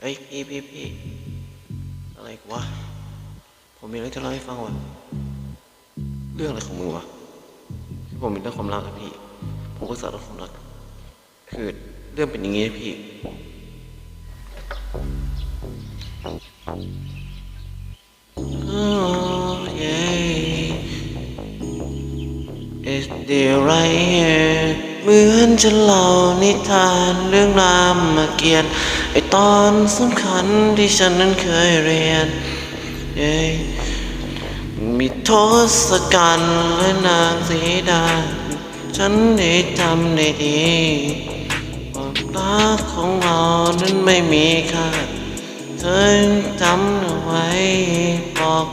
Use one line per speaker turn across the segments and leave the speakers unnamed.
เอ้ยพี่พี่พี่อะไรกูวะ ผมมีอะไรจะเล่าให้ฟังว่ะ เรื่องอะไรของมึงวะคือผมมีเรื่องความรักอะพี่ ผมก็สารความรัก คือเรื่องเป็นอย่างงี้นะพี่ Oh, yeah. It's the right here เหมือนจะเล่านิทานเรื่องรามเกียรติไอตอนสำคัญที่ฉันนั้นเคยเรียน Yeah. มีทศกัณฐ์และนางสีดา ฉันได้ทำได้ดีความรักของเรานั้นไม่มีค่าเธอจำเอาไว้บอก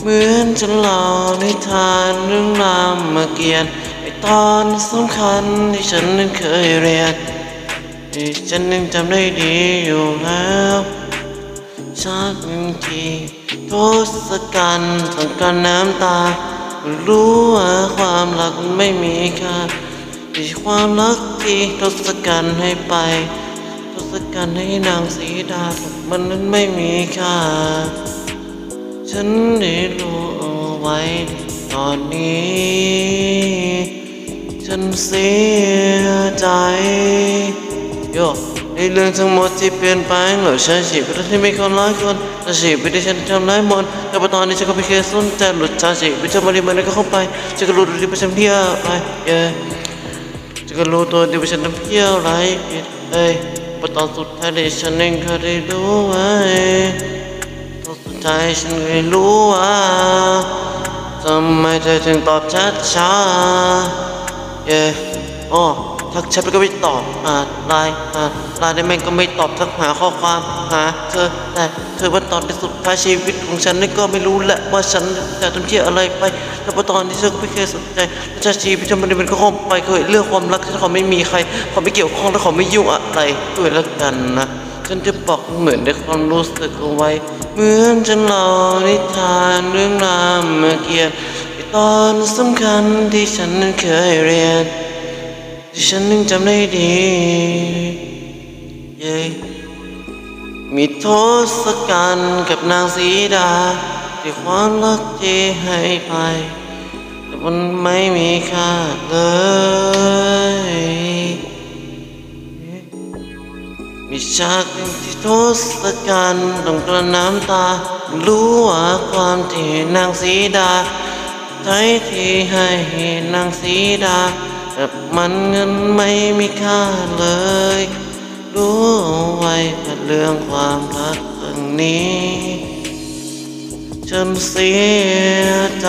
เหมือนจะเล่านิทานเรื่องรามเกียรติ ตอนสำคัญที่ฉันนั้นเคยเรียนที่ฉันยังจำได้ดีอยู่แล้วชักบางทีทศกัณฐ์ต้องการน้ำตา รู้ว่าความรักไม่มีค่าที่ความรักที่ทศกัณฐ์ให้ไปทศกัณฐ์ให้นางสีดามันนั้นไม่มีค่า ฉันได้รู้เอาไว้ตอนนี้ นเสียใจโยในเรื่องทั้งหมดที่เปลี่ยนไปเหลือฉันชีวิตที่มีคนร้ายคนแต่ชีวิตที่ฉันทำร้ายหมดแต่ตอนนี้ฉันก็ไม่เคยสนใจหลุดจากชีวิตฉันมาดีมันก็เข้าไปฉันก็รู้ตัวที่ฉันเพี้ยไปเย้ฉันก็รู้ตัวที่ฉันทำเพี้ยอะไรเอ้ยตอนสุดท้ายที่ฉันเองก็ได้รู้ไว้ตอนสุดท้ายฉันก็ได้รู้ว่าทำไมเธอถึงตอบชัดช้า เย่อ๋อทักแชทไปก็ไม่ตอบอ่านไลน์อ่านไลน์ได้แม่งก็ไม่ตอบทักหาข้อความหาเธอแต่เธอว่าตอนในสุดท้ายชีวิตของฉันนี่ก็ไม่รู้แหละว่าฉันจะทำเชี่ยอะไรไปแล้วตอนที่เธอก็ไม่เคยสนใจแล้วจะชีวิตฉันมันเป็นก็คงไปเคยเรื่องความรักที่เขาไม่มีใครเขาไม่เกี่ยวข้องและเขาไม่ยุ่งอะไรด้วยแล้วกันนะฉันจะบอกเหมือนได้ความรู้สึกเอาไว้ เหมือนฉันเล่านิทานเรื่องรามเกียรติ ตอนสำคัญที่ฉันนั้นเคยเรียน ที่ฉันยังจำได้ดีเย้มีโทศกัณฐ์กับนางสีดาที่ความรักที่ให้ไป แต่มันไม่มีค่าเลย มีฉากหนึ่งที่ทศกัณฐ์ต้องกระน้ำตา รู้ว่าความที่นางสีดา ใช้ที่ให้นางสีดาแต่มันเงินไม่มีค่าเลย รู้ไว้เป็นเรื่องความรักเรื่องนี้ ฉันเสียใจ